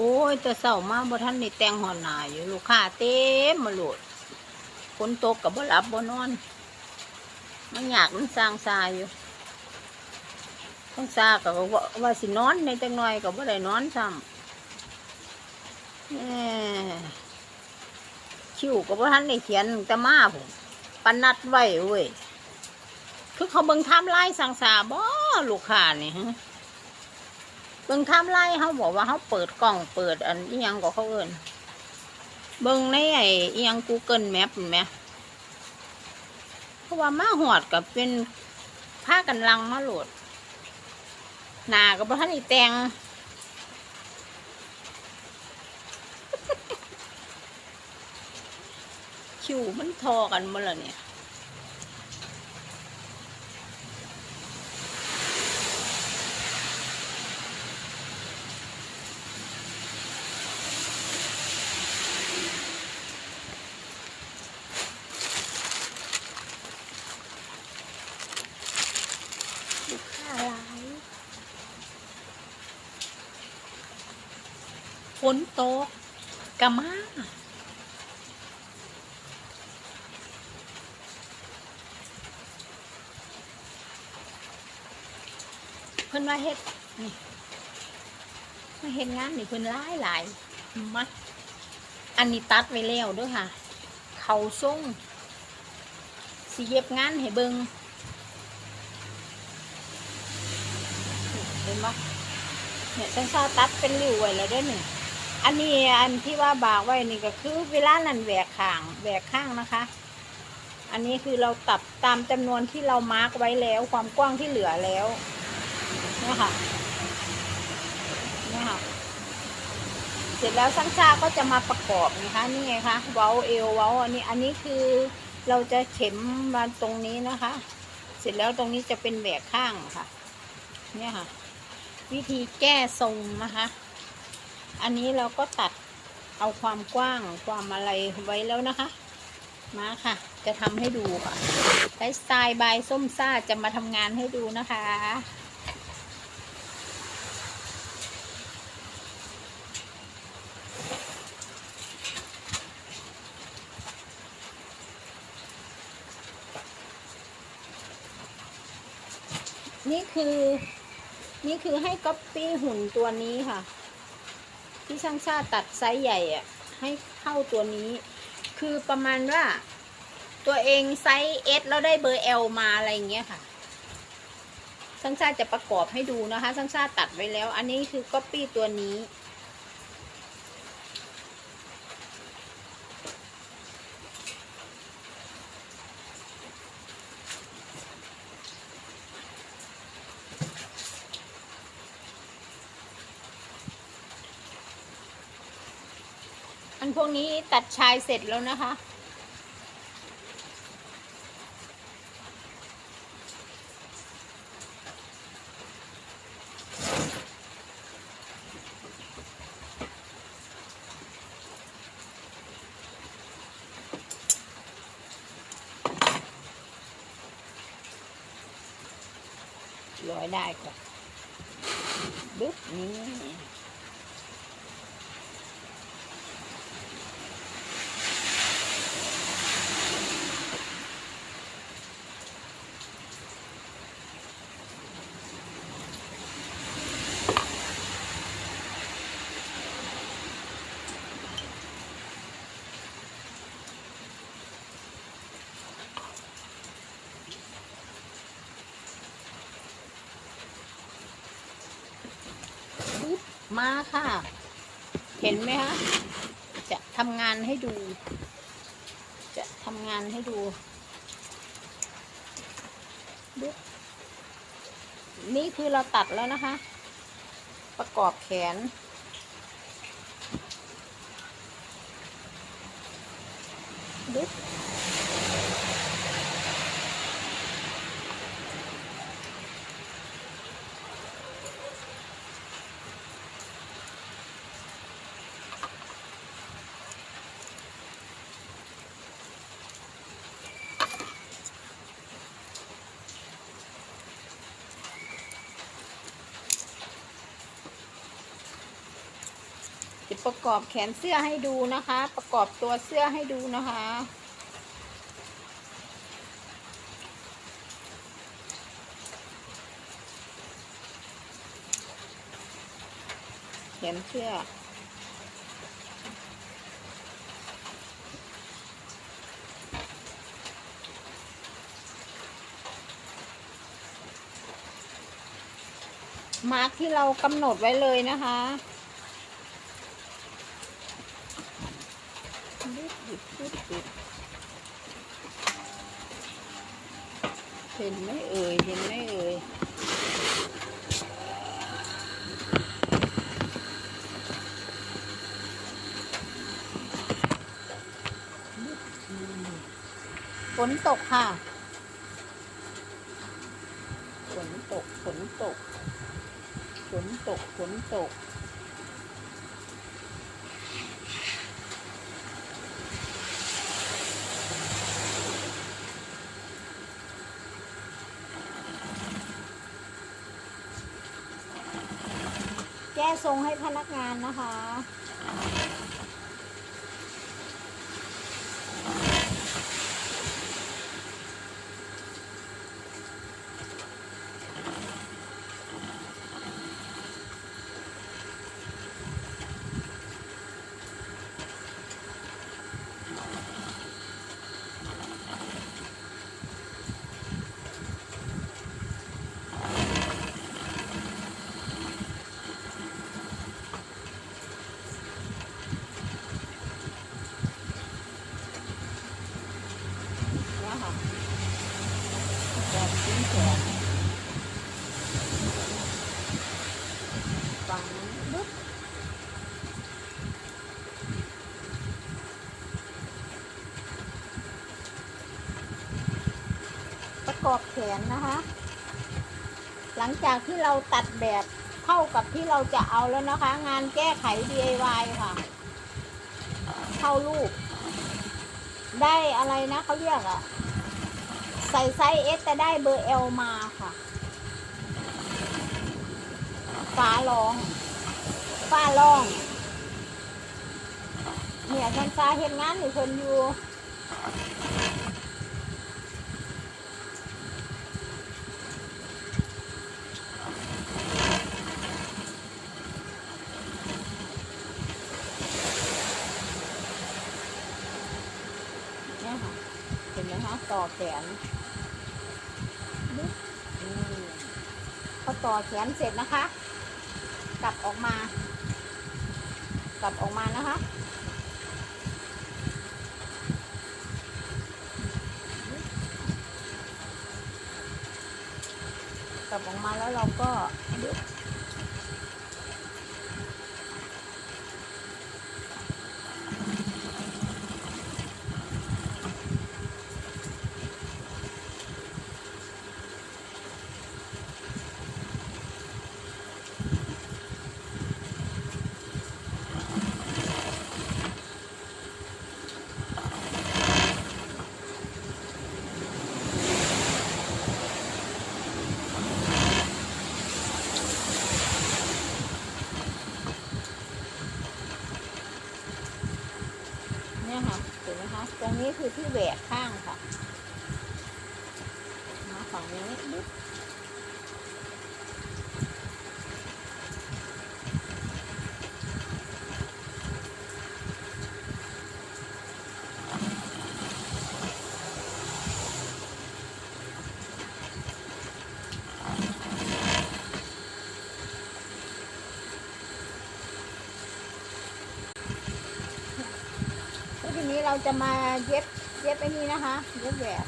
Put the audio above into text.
โอ้ยแต่เศร้ามาบ่ทันได้แต่งหอนหนาอยู่ลูกค้าเต็มมาโหลดฝนตกกับบ่หลับบ่นอนมันอยากมันสร้างซาอยู่ต้องซาก็ว่าว่าสินอนในจังหน่อยก็บ่ได้นอนซ้ำแหม่คิวก็บ่ทันได้เขียนแต่มาผมปนนัดไว้เว้ยคือเขาเบิ่งทม์ไลน์สั่งซาบ่ลูกค้านี่ฮะ เบิ่งทม์ไล่เขาบอกว่าเขาเปิดกล่องเปิดอันอียังก็เขาเอินเบิ่งในไอ้อียัง Google Map เห็นไหมเพราะว่ามาหอดกับเป็นผ้ากันลังมาโหลดหนากับพระนอีแตงคิวมันทอกันมดแล้วเนี่ย ลูกค้าหลาย ฝนตกกะมาเพิ่นว่าเฮ็ดนี่มาเฮ็ดงานนี่เพิ่นหลายหลายมาอันนี้ตัดไว้แล้วด้วยค่ะ เขาส่งสิเย็บงานให้เบิงเห็นปะเนี่ยฉันซาตัดเป็นริ้วไว้แล้วด้วยนี่ อันนี้อันที่ว่าบากไว้นี่ก็คือเวลานั่นแหวกข้างแหวกข้างนะคะ อันนี้คือเราตัดตามจำนวนที่เรามาร์กไว้แล้ว ความกว้างที่เหลือแล้วเนี่ยค่ะเนี่ยค่ะเสร็จแล้วช่างชาก็จะมาประกอบนะคะนี่ไงคะเว้าเอวเว้าอันนี้อันนี้คือเราจะเข็มมาตรงนี้นะคะ เสร็จแล้วตรงนี้จะเป็นแหวกข้างค่ะ เนี่ยค่ะ วิธีแก้ทรงนะคะ อันนี้เราก็ตัดเอาความกว้างความอะไรไว้แล้วนะคะ มาค่ะ จะทำให้ดูค่ะไลฟ์สไตล์บายส้มซ่าจะมาทำงานให้ดูนะคะนี่คือ นี่คือให้ก๊อปปี้หุ่นตัวนี้ค่ะ ที่ช่างชาติตัดไซส์ใหญ่อะให้เข้าตัวนี้ คือประมาณว่า ตัวเองไซส์เอสแล้วได้เบอร์เอลมาอะไรอย่างเงี้ยค่ะช่างชาติจะประกอบให้ดูนะคะช่างชาติตัดไว้แล้ว อันนี้คือก๊อปปี้ตัวนี้ นพวกนี้ตัดชายเสร็จแล้วนะคะ ร้อยได้ก่อนบึ๊บนี่ ปุ๊บ มาค่ะ เห็นไหมคะจะทำงานให้ดู จะทำงานให้ดูปุ๊บนี่คือเราตัดแล้วนะคะ ประกอบแขนปุ๊ ประกอบแขนเสื้อให้ดูนะคะ ประกอบตัวเสื้อให้ดูนะคะ แขนเสื้อมาร์กที่เรากำหนดไว้เลยนะคะ เห็นไหมเอ่ย เห็นไหมเอ่ยฝนตกค่ะ ฝนตก ฝนตก ฝนตก ฝนตก แก้ทรงให้พนักงานนะคะ เนี่ยค่ะแบบชิ้นแขน ฟังลึกประกอบแขนนะคะ หลังจากที่เราตัดแบบเข้ากับที่เราจะเอาแล้วนะคะ งานแก้ไข DIY ค่ะ เข้ารูป ได้อะไรนะเขาเรียกอะใส่ไซส์เอสแต่ได้เบอร์เอลมาค่ะ ฟ้าร้อง ฟ้าร้อง เนี่ยท่านฟ้าเห็นงานอยู่คนอยู่เนี่ยค่ะเห็นไหมคะต่อแขนปึ๊บอืมพอต่อแขนเสร็จนะคะ กลับออกมา กลับออกมานะคะกลับออกมาแล้วเราก็ดึ๊บเดี๋ยวะเห็นไหมคะตรงนี้คือที่แหวกข้างค่ะมาฝั่งนี้ดูรา จะมาเย็บเย็บไอ้นี่นะคะ เย็บแหวก